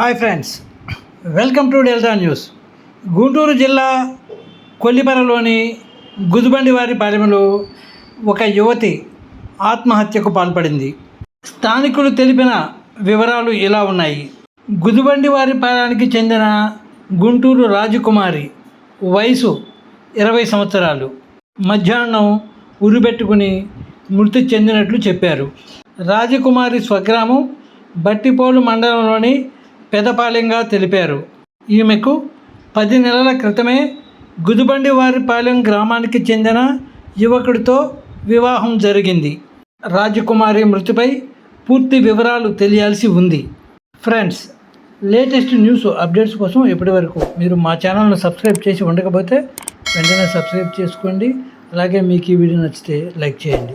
Hi friends welcome to Delta News. Guntur జిల్లా కొల్లిపరలోని గుదుబండి వారి పాలెంలో ఒక యువతి ఆత్మహత్యకు పాల్పడింది. స్థానికులు తెలిపిన వివరాలు ఇలా ఉన్నాయి. గుదుబండి వారి పాలెనికి చెందిన గుంటూరు రాజకుమారి వయసు ఇరవై సంవత్సరాలు. మధ్యాహ్నం ఉరిపెట్టుకుని మృతి చెందినట్లు చెప్పారు. రాజకుమారి స్వగ్రామం బట్టిపోలు మండలంలోని పెదపాలెంగా తెలిపారు. ఈమెకు పది నెలల క్రితమే గుదుబండి వారిపాలెం గ్రామానికి చెందిన యువకుడితో వివాహం జరిగింది. రాజకుమారి మృతిపై పూర్తి వివరాలు తెలియాల్సి ఉంది. ఫ్రెండ్స్ లేటెస్ట్ న్యూస్ అప్డేట్స్ కోసం ఇప్పటి వరకు మీరు మా ఛానల్ను సబ్స్క్రైబ్ చేసి ఉండకపోతే వెంటనే సబ్స్క్రైబ్ చేసుకోండి. అలాగే మీకు ఈ వీడియో నచ్చితే లైక్ చేయండి.